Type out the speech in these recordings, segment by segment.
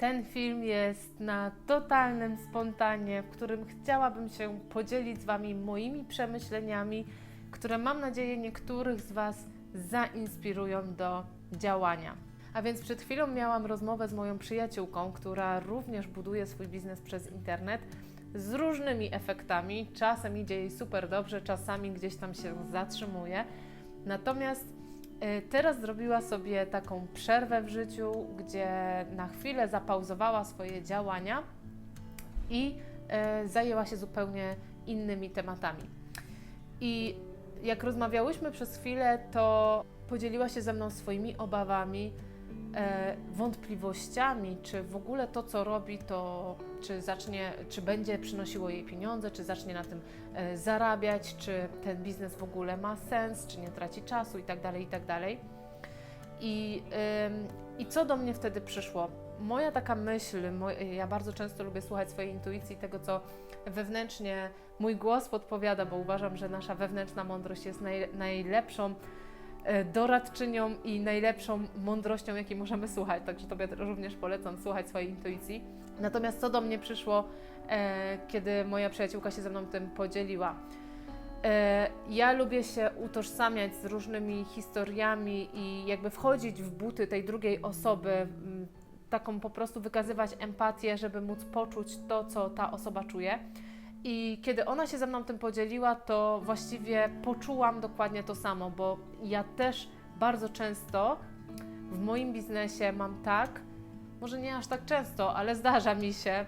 Ten film jest na totalnym spontanie, w którym chciałabym się podzielić z Wami moimi przemyśleniami, które mam nadzieję niektórych z Was zainspirują do działania. A więc przed chwilą miałam rozmowę z moją przyjaciółką, która również buduje swój biznes przez internet z różnymi efektami. Czasem idzie jej super dobrze, czasami gdzieś tam się zatrzymuje. Natomiast teraz zrobiła sobie taką przerwę w życiu, gdzie na chwilę zapauzowała swoje działania i y, zajęła się zupełnie innymi tematami. I jak rozmawiałyśmy przez chwilę, to podzieliła się ze mną swoimi obawami, wątpliwościami, czy w ogóle to, co robi, to czy zacznie, czy będzie przynosiło jej pieniądze, czy zacznie na tym e, zarabiać, czy ten biznes w ogóle ma sens, czy nie traci czasu i tak dalej, i tak dalej. I, co do mnie wtedy przyszło? Moja taka myśl, moj, ja bardzo często lubię słuchać swojej intuicji, tego co wewnętrznie mój głos podpowiada, bo uważam, że nasza wewnętrzna mądrość jest naj, najlepszą e, doradczynią i najlepszą mądrością, jakiej możemy słuchać. Także Tobie również polecam słuchać swojej intuicji. Natomiast co do mnie przyszło, e, kiedy moja przyjaciółka się ze mną tym podzieliła. E, ja lubię się utożsamiać z różnymi historiami i jakby wchodzić w buty tej drugiej osoby, taką po prostu wykazywać empatię, żeby móc poczuć to, co ta osoba czuje. I kiedy ona się ze mną tym podzieliła, to właściwie poczułam dokładnie to samo, bo ja też bardzo często w moim biznesie mam tak, może nie aż tak często, ale zdarza mi się,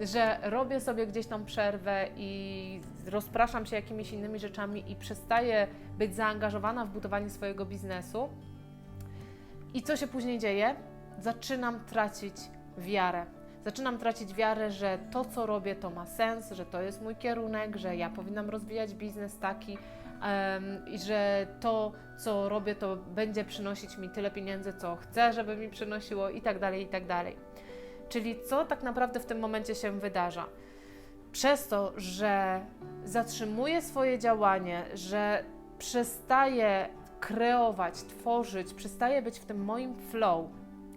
że robię sobie gdzieś tam przerwę i rozpraszam się jakimiś innymi rzeczami i przestaję być zaangażowana w budowanie swojego biznesu. I co się później dzieje? Zaczynam tracić wiarę. Zaczynam tracić wiarę, że to, co robię, to ma sens, że to jest mój kierunek, że ja powinnam rozwijać biznes taki i że to, co robię, to będzie przynosić mi tyle pieniędzy, co chcę, żeby mi przynosiło i tak dalej, i tak dalej. Czyli co tak naprawdę w tym momencie się wydarza? Przez to, że zatrzymuję swoje działanie, że przestaję kreować, tworzyć, przestaję być w tym moim flow,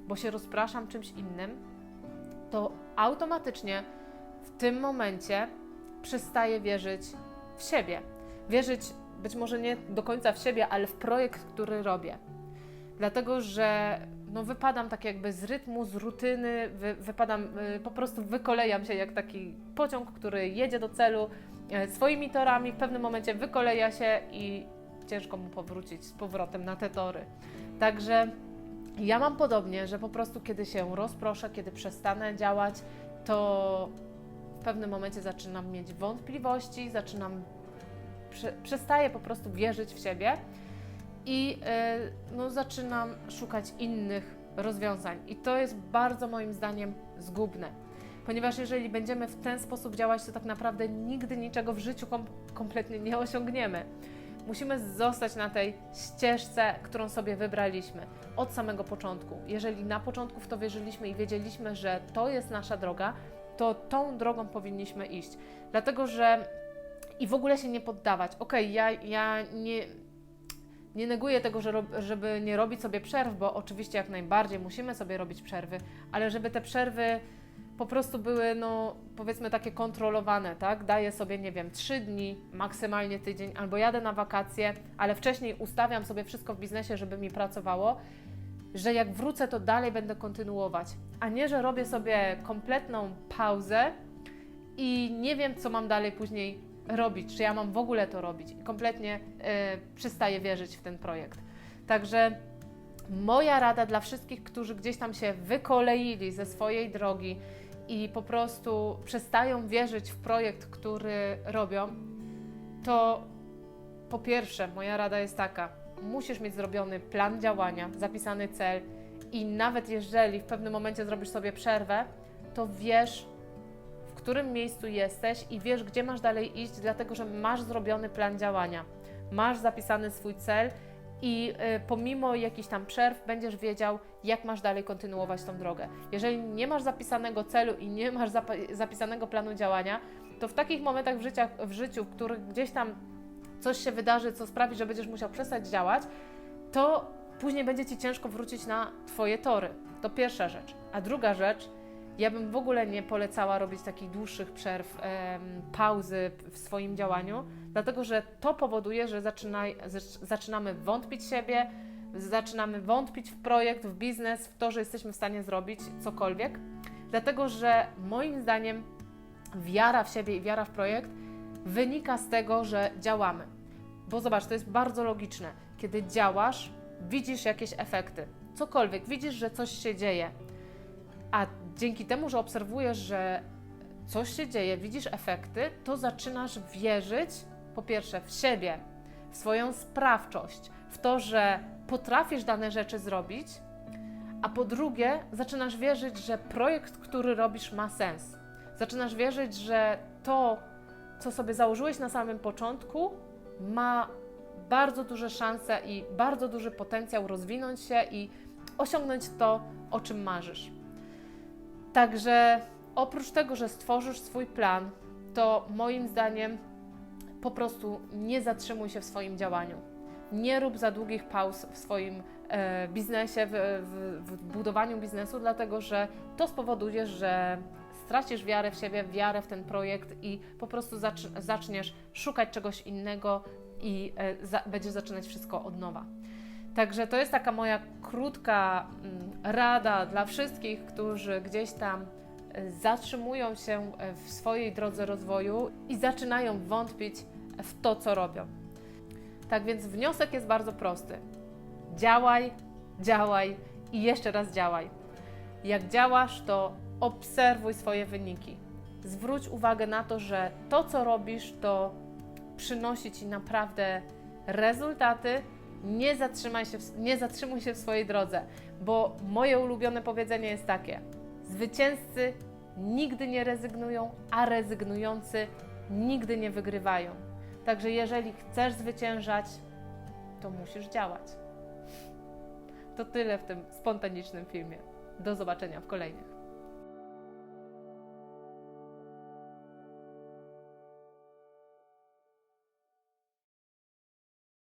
bo się rozpraszam czymś innym, to automatycznie w tym momencie przestaję wierzyć w siebie. Wierzyć być może nie do końca w siebie, ale w projekt, który robię. Dlatego, że no wypadam tak jakby z rytmu, z rutyny, wy, wypadam, y, po prostu wykolejam się jak taki pociąg, który jedzie do celu y, swoimi torami, w pewnym momencie wykoleja się i ciężko mu powrócić z powrotem na te tory. Także ja mam podobnie, że po prostu kiedy się rozproszę, kiedy przestanę działać, to w pewnym momencie zaczynam mieć wątpliwości, zaczynam, prze, przestaję po prostu wierzyć w siebie i y, no, zaczynam szukać innych rozwiązań. I to jest bardzo moim zdaniem zgubne. Ponieważ jeżeli będziemy w ten sposób działać, to tak naprawdę nigdy niczego w życiu kom kompletnie nie osiągniemy. Musimy zostać na tej ścieżce, którą sobie wybraliśmy od samego początku. Jeżeli na początku w to wierzyliśmy i wiedzieliśmy, że to jest nasza droga, to tą drogą powinniśmy iść. Dlatego, że i w ogóle się nie poddawać. Okay, ja, ja nie, nie neguję tego, że, żeby nie robić sobie przerw, bo oczywiście jak najbardziej musimy sobie robić przerwy, ale żeby te przerwy po prostu były, no powiedzmy takie kontrolowane, tak? Daję sobie, nie wiem, trzy dni, maksymalnie tydzień, albo jadę na wakacje, ale wcześniej ustawiam sobie wszystko w biznesie, żeby mi pracowało, że jak wrócę, to dalej będę kontynuować, a nie, że robię sobie kompletną pauzę i nie wiem, co mam dalej później robić, czy ja mam w ogóle to robić i kompletnie y, przestaję wierzyć w ten projekt. Także moja rada dla wszystkich, którzy gdzieś tam się wykoleili ze swojej drogi i po prostu przestają wierzyć w projekt, który robią, to po pierwsze, moja rada jest taka: musisz mieć zrobiony plan działania, zapisany cel, i nawet jeżeli w pewnym momencie zrobisz sobie przerwę, to wiesz, w którym miejscu jesteś i wiesz, gdzie masz dalej iść, dlatego że masz zrobiony plan działania, masz zapisany swój cel i y, pomimo jakichś tam przerw będziesz wiedział, jak masz dalej kontynuować tą drogę. Jeżeli nie masz zapisanego celu i nie masz zap- zapisanego planu działania, to w takich momentach w, życiach, w życiu, w których gdzieś tam coś się wydarzy, co sprawi, że będziesz musiał przestać działać, to później będzie Ci ciężko wrócić na Twoje tory. To pierwsza rzecz. A druga rzecz, Ja bym w ogóle nie polecała robić takich dłuższych przerw, pauzy w swoim działaniu, dlatego że to powoduje, że zaczynaj, zac- zaczynamy wątpić siebie, zaczynamy wątpić w projekt, w biznes, w to, że jesteśmy w stanie zrobić cokolwiek. Dlatego, że moim zdaniem wiara w siebie i wiara w projekt wynika z tego, że działamy. Bo zobacz, to jest bardzo logiczne. Kiedy działasz, widzisz jakieś efekty, cokolwiek, widzisz, że coś się dzieje. A dzięki temu, że obserwujesz, że coś się dzieje, widzisz efekty, to zaczynasz wierzyć po pierwsze w siebie, w swoją sprawczość, w to, że potrafisz dane rzeczy zrobić, a po drugie zaczynasz wierzyć, że projekt, który robisz, ma sens. Zaczynasz wierzyć, że to, co sobie założyłeś na samym początku, ma bardzo duże szanse i bardzo duży potencjał rozwinąć się i osiągnąć to, o czym marzysz. Także oprócz tego, że stworzysz swój plan, to moim zdaniem po prostu nie zatrzymuj się w swoim działaniu. Nie rób za długich pauz w swoim e, biznesie, w, w, w budowaniu biznesu, dlatego że to spowoduje, że stracisz wiarę w siebie, wiarę w ten projekt i po prostu zacz, zaczniesz szukać czegoś innego i e, za, będziesz zaczynać wszystko od nowa. Także to jest taka moja krótka mm, rada dla wszystkich, którzy gdzieś tam e, zatrzymują się e, w swojej drodze rozwoju i zaczynają wątpić w to, co robią. Tak więc wniosek jest bardzo prosty. Działaj, działaj i jeszcze raz działaj. Jak działasz, to obserwuj swoje wyniki. Zwróć uwagę na to, że to, co robisz, to przynosi ci naprawdę rezultaty. Nie, zatrzymaj się, w- nie zatrzymuj się w swojej drodze, bo moje ulubione powiedzenie jest takie: Zwycięzcy nigdy nie rezygnują, a rezygnujący nigdy nie wygrywają. Także jeżeli chcesz zwyciężać, to musisz działać. To tyle w tym spontanicznym filmie. Do zobaczenia w kolejnym.